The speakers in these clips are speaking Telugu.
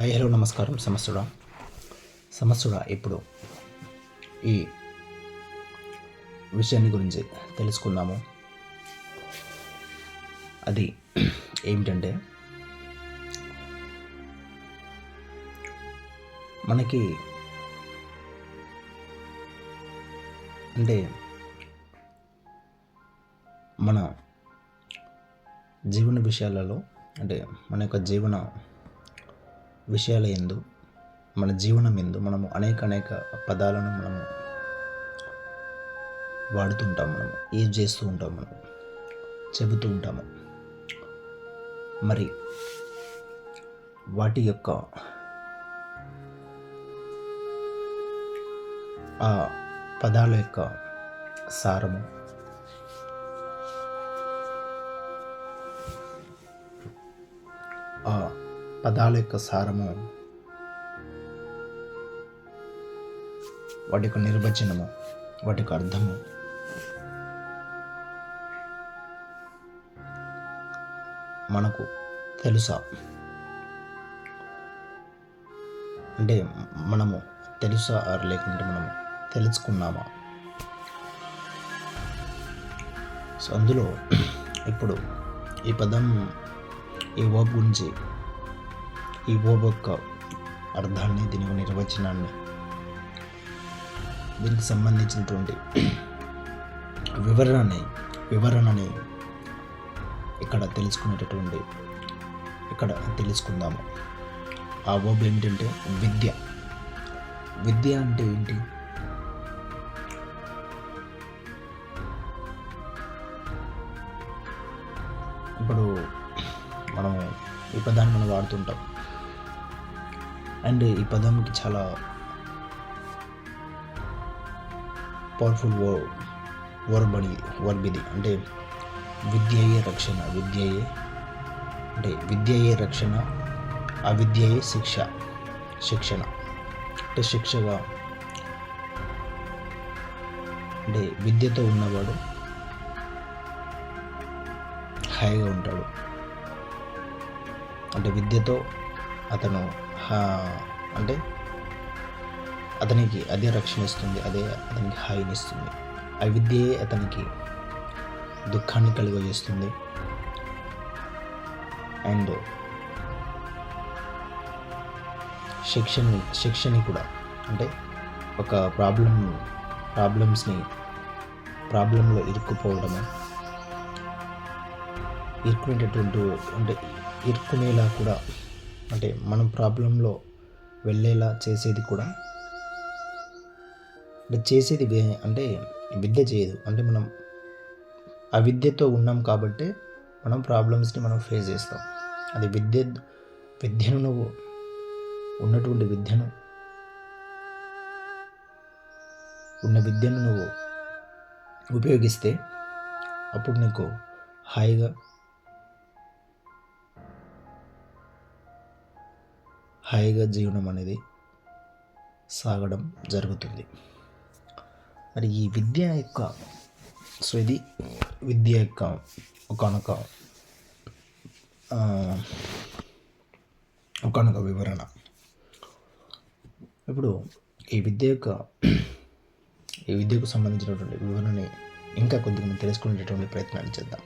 హాయ్ హలో నమస్కారం సమస్యుడా సమస్సుడా ఇప్పుడు ఈ విషయాన్ని గురించి తెలుసుకుందాము. అది ఏమిటంటే మనకి అంటే మన జీవన విషయాలలో అంటే మన యొక్క జీవన విషయాల ఎందు మన జీవనం ఎందు మనము అనేక అనేక పదాలను మనము వాడుతుంటాం మనము యూజ్ చేస్తూ ఉంటాం మనం చెబుతూ ఉంటాము. మరి వాటి యొక్క ఆ పదాల యొక్క సారము ఆ పదాల యొక్క సారము. వాటి యొక్క నిర్వచనము వాటి యొక్క అర్థము. మనకు తెలుసా? అంటే మనము తెలుసా ఆర్ లేకుంటే మనము తెలుసుకున్నామా? సో అందులో ఇప్పుడు ఈ పదం ఈ వర్బ్ గురించి ఈ వర్బ్ యొక్క అర్థాన్ని దీని యొక్క నిర్వచనాన్ని దీనికి సంబంధించినటువంటి వివరణని వివరణని ఇక్కడ తెలుసుకునేటటువంటి ఇక్కడ తెలుసుకుందాము. ఆ వర్బ్ ఏమిటంటే విద్య. విద్య అంటే ఏంటి? ఇప్పుడు మనం ఈ పదాన్ని మనం వాడుతుంటాం. అండ్ ఈ పదంకి చాలా పవర్ఫుల్ వర్బ్ అని వర్బ్ ఇది అంటే విద్యయే రక్షణ విద్యయే అంటే విద్యయే రక్షణ అవిద్యయే శిక్ష శిక్షణ. అంటే శిక్షగా అంటే విద్యతో ఉన్నవాడు హాయిగా ఉంటాడు. అంటే విద్యతో అతను అంటే అతనికి అదే రక్షణ ఇస్తుంది అదే అతనికి హాయిని ఇస్తుంది. ఆ అతనికి దుఃఖాన్ని కలుగజేస్తుంది. అండ్ శిక్షణ శిక్షని కూడా అంటే ఒక ప్రాబ్లం ప్రాబ్లమ్స్ని ప్రాబ్లంలో ఇరుక్కుపోవడము ఇరుక్కునేటటువంటి అంటే ఇరుక్కునేలా కూడా అంటే మనం ప్రాబ్లంలో వెళ్ళేలా చేసేది కూడా అంటే చేసేది అంటే విద్య చేయదు. అంటే మనం ఆ విద్యతో ఉన్నాం కాబట్టి మనం ప్రాబ్లమ్స్ని మనం ఫేస్ చేస్తాం. అది విద్య విద్యను నువ్వు ఉన్నటువంటి విద్యను ఉన్న విద్యను నువ్వు ఉపయోగిస్తే అప్పుడు నీకు హాయిగా హాయిగా జీవనం అనేది సాగడం జరుగుతుంది. మరి ఈ విద్య యొక్క సో ఇది విద్య యొక్క ఒకనొక ఒకనొక వివరణ. ఇప్పుడు ఈ విద్య యొక్క ఈ విద్యకు సంబంధించినటువంటి వివరణని ఇంకా కొద్దిగా తెలుసుకునేటటువంటి ప్రయత్నాలు చేద్దాం.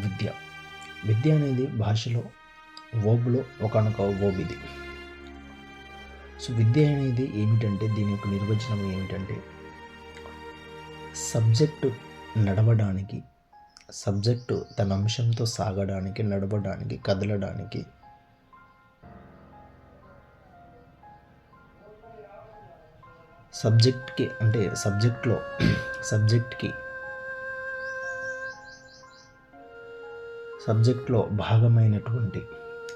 విద్య. విద్య అనేది భాషలో ఓబులో ఒకనొక ఓబ్ ఇది. సో విద్య అనేది ఏమిటంటే దీని యొక్క నిర్వచనం ఏమిటంటే సబ్జెక్టు నడవడానికి సబ్జెక్టు తన అంశంతో సాగడానికి నడవడానికి కదలడానికి సబ్జెక్ట్కి అంటే సబ్జెక్ట్లో సబ్జెక్ట్కి సబ్జెక్ట్లో భాగమైనటువంటి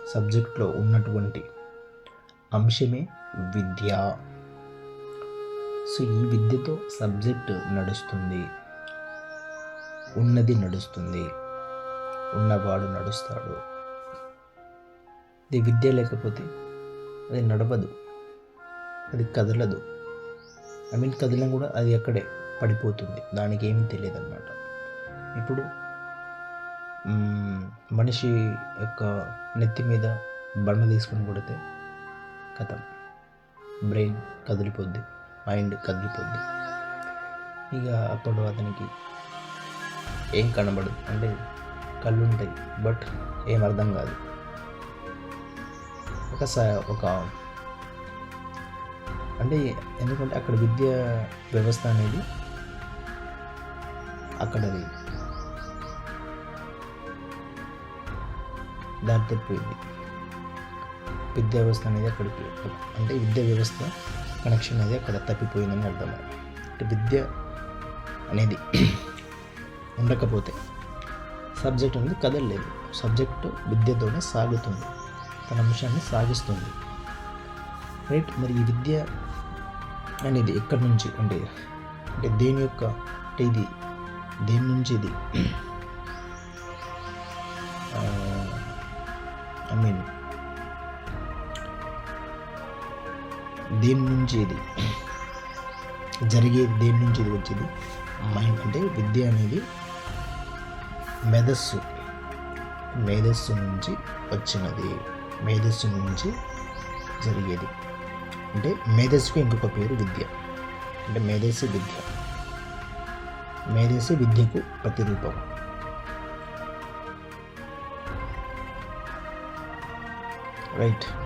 సబ్జెక్ట్లో ఉన్నటువంటి అంశమే విద్య. సో ఈ విద్యతో సబ్జెక్ట్ నడుస్తుంది. ఉన్నది నడుస్తుంది. ఉన్నవాడు నడుస్తాడు. ఇది విద్య లేకపోతే అది నడవదు. అది కదలదు. ఐ మీన్ కదలం కూడా అది అక్కడే పడిపోతుంది. దానికి ఏమీ తెలియదు అన్నమాట ఇప్పుడు మనిషి యొక్క నెత్తి మీద బండ తీసుకొని కొడితే కథం. బ్రెయిన్ కదిలిపోద్ది మైండ్ కదిలిపోద్ది. ఇక అప్పుడు అతనికి ఏం కనబడదు. అంటే కళ్ళు ఉంటాయి బట్ ఏం అర్థం కాదు. ఒక స ఒక అంటే ఎందుకంటే అక్కడ విద్యా వ్యవస్థ అనేది అక్కడది. దారి తప్పిపోయింది విద్యా వ్యవస్థ అనేది అక్కడికి అంటే విద్యా వ్యవస్థ కనెక్షన్ అనేది అక్కడ తప్పిపోయిందని అర్థం అంటే విద్య అనేది ఉండకపోతే సబ్జెక్ట్ అనేది కదలలేదు. సబ్జెక్టు విద్యతోనే సాగుతుంది. తన అంశాన్ని సాగిస్తుంది. రైట్? మరి ఈ విద్య అనేది ఎక్కడి నుంచి అంటే అంటే దేని యొక్క అంటే ఇది దేని నుంచి ఇది దేని నుంచి ఇది? జరిగేది దేని నుంచి ఇది వచ్చేది? మైండ్ అంటే విద్య అనేది మేధస్సు మేధస్సు నుంచి వచ్చినది. మేధస్సు నుంచి జరిగేది. అంటే మేధస్సుకు ఇంకొక పేరు విద్య. అంటే మేధస్సు విద్య. మేధస్సు విద్యకు ప్రతిరూపం రైట్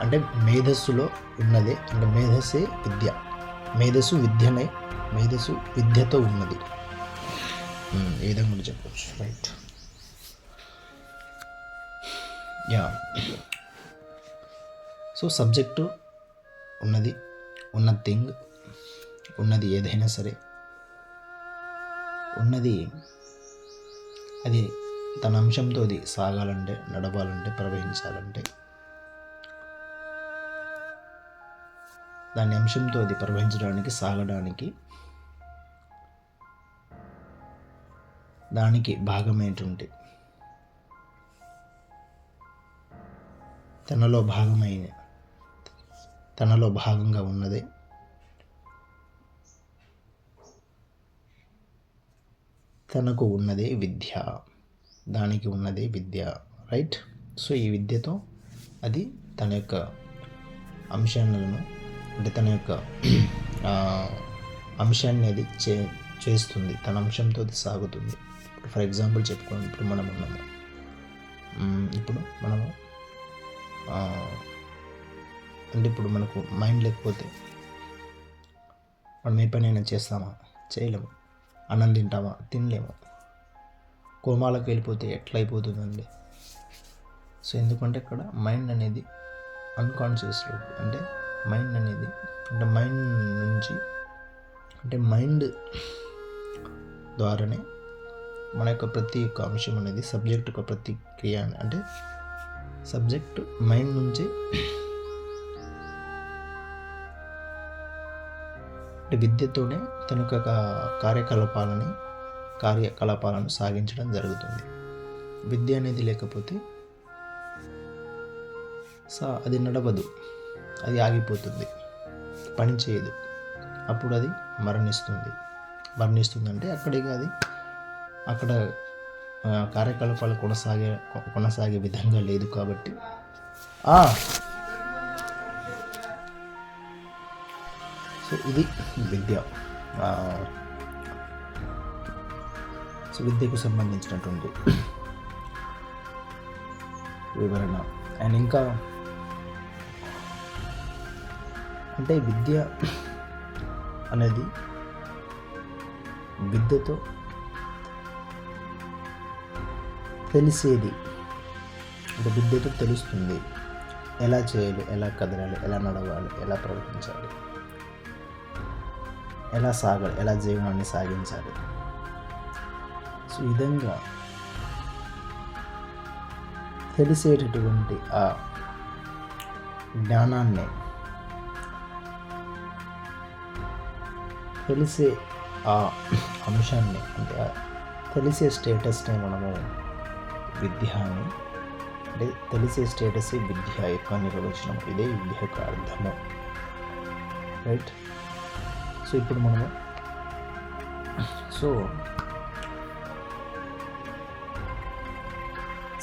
అంటే మేధస్సులో ఉన్నదే అంటే మేధస్సే విద్య. మేధస్సు విద్యనే మేధస్సు విద్యతో ఉన్నది. ఉమ్, ఈ విధంగా కూడా చెప్పవచ్చు రైట్ యా సో సబ్జెక్టు ఉన్నది ఉన్న థింగ్ ఉన్నది ఏదైనా సరే ఉన్నది అది తన అంశంతో అది సాగాలంటే నడవాలంటే ప్రవహించాలంటే. దాని అంశంతో అది ప్రవహించడానికి సాగడానికి దానికి భాగమైనటువంటి తనలో భాగమైన తనలో భాగంగా ఉన్నదే తనకు ఉన్నదే విద్య. దానికి ఉన్నది విద్య రైట్ సో ఈ విద్యతో అది తన యొక్క అంశాలను అంటే తన యొక్క అంశాన్ని అది చే చేస్తుంది. తన అంశంతో అది సాగుతుంది. ఇప్పుడు ఫర్ ఎగ్జాంపుల్ చెప్పుకోండి. ఇప్పుడు మనం ఉన్నాము. ఇప్పుడు మనము అంటే ఇప్పుడు మనకు మైండ్ లేకపోతే మనం ఏ పనైనా చేస్తామా? చేయలేము. అన్నం తింటామా తినలేము. కోమాలకు వెళ్ళిపోతే ఎట్లయిపోతుందండి? సో ఎందుకంటే ఇక్కడ మైండ్ అనేది అన్కాన్షియస్లో అంటే మైండ్ అనేది అంటే మైండ్ నుంచి అంటే మైండ్ ద్వారానే మన యొక్క ప్రతి ఒక్క అంశం అనేది సబ్జెక్ట్ యొక్క ప్రతి క్రియ అంటే సబ్జెక్ట్ మైండ్ నుంచి అంటే విద్యతోనే తన యొక్క కార్యకలాపాలని కార్యకలాపాలను సాగించడం జరుగుతుంది. విద్య అనేది లేకపోతే సా అది నడవదు. అది ఆగిపోతుంది. పని చేయదు. అప్పుడు అది మరణిస్తుంది. మరణిస్తుందంటే అక్కడికి అది అక్కడ కార్యకలాపాలు కొనసాగే కొనసాగే విధంగా లేదు కాబట్టి. సో ఇది విద్య. విద్యకు సంబంధించినటువంటి వివరణ. అండ్ ఇంకా అంటే విద్య అనేది విద్యతో తెలిసేది. అంటే విద్యతో తెలుస్తుంది. ఎలా చేయాలి ఎలా కదలాలి ఎలా నడవాలి ఎలా ప్రవర్తించాలి ఎలా సాగాలి ఎలా జీవనాన్ని సాగించాలి. విధంగా తెలిసేటటువంటి ఆ జ్ఞానాన్ని తెలిసే ఆ అంశాన్ని అంటే ఆ తెలిసే స్టేటస్ని మనము విద్య అని అంటే తెలిసే స్టేటస్ విద్య యొక్క నిర్వచనం ఇదే విద్య యొక్క అర్థము. రైట్ సో ఇప్పుడు మనము సో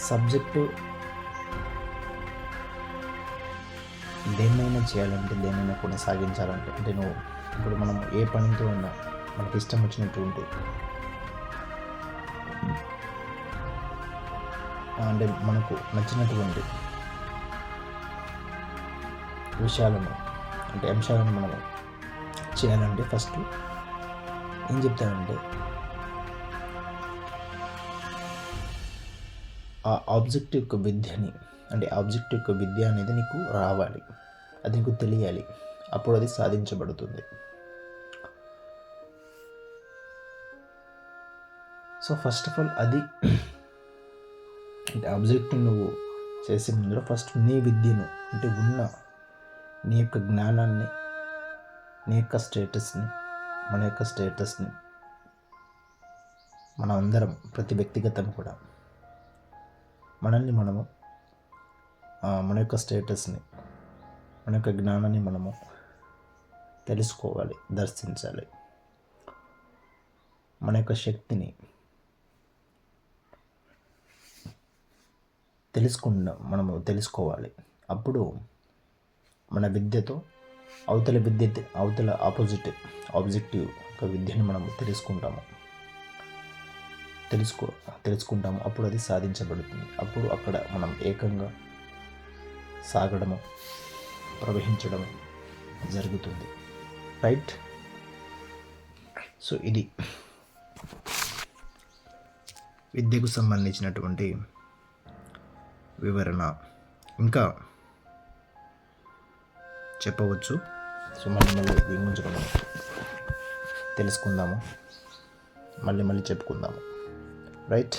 సబ్జెక్టు దేన్నైనా చేయాలంటే దేన్నైనా కొనసాగించాలంటే అంటే నువ్వు ఇప్పుడు మనం ఏ పనితో ఉన్నా మనకి ఇష్టం వచ్చినటువంటి అంటే మనకు నచ్చినటువంటి విషయాలను అంటే అంశాలను మనం చేయాలంటే ఫస్ట్ ఏం చెప్తానంటే ఆ ఆబ్జెక్ట్ యొక్క విద్యని అంటే ఆబ్జెక్ట్ యొక్క విద్య అనేది నీకు రావాలి. అది నీకు తెలియాలి. అప్పుడు అది సాధించబడుతుంది. సో ఫస్ట్ ఆఫ్ ఆల్ అది అంటే ఆబ్జెక్ట్ నువ్వు చేసే ముందర ఫస్ట్ నీ విద్యను అంటే ఉన్న నీ యొక్క జ్ఞానాన్ని నీ యొక్క స్టేటస్ని మన యొక్క స్టేటస్ని మనం అందరం ప్రతి వ్యక్తిగతం కూడా మనల్ని మనము మన యొక్క స్టేటస్ని మన యొక్క జ్ఞానాన్ని మనము తెలుసుకోవాలి దర్శించాలి. మన యొక్క శక్తిని తెలుసుకున్న మనము తెలుసుకోవాలి. అప్పుడు మన విద్యతో అవతల విద్య అవతల ఆపోజిట్ ఆబ్జెక్టివ్ ఒక విద్యని మనము తెలుసుకుంటాము. తెలుసుకో తెలుసుకుంటాము. అప్పుడు అది సాధించబడుతుంది. అప్పుడు అక్కడ మనం ఏకంగా సాగడము ప్రవహించడం జరుగుతుంది. రైట్ సో ఇది విద్యకు సంబంధించినటువంటి వివరణ. ఇంకా చెప్పవచ్చు. సో మళ్ళీ మళ్ళీ దీని గురించి మనం తెలుసుకుందాము. మళ్ళీ మళ్ళీ చెప్పుకుందాము. రైట్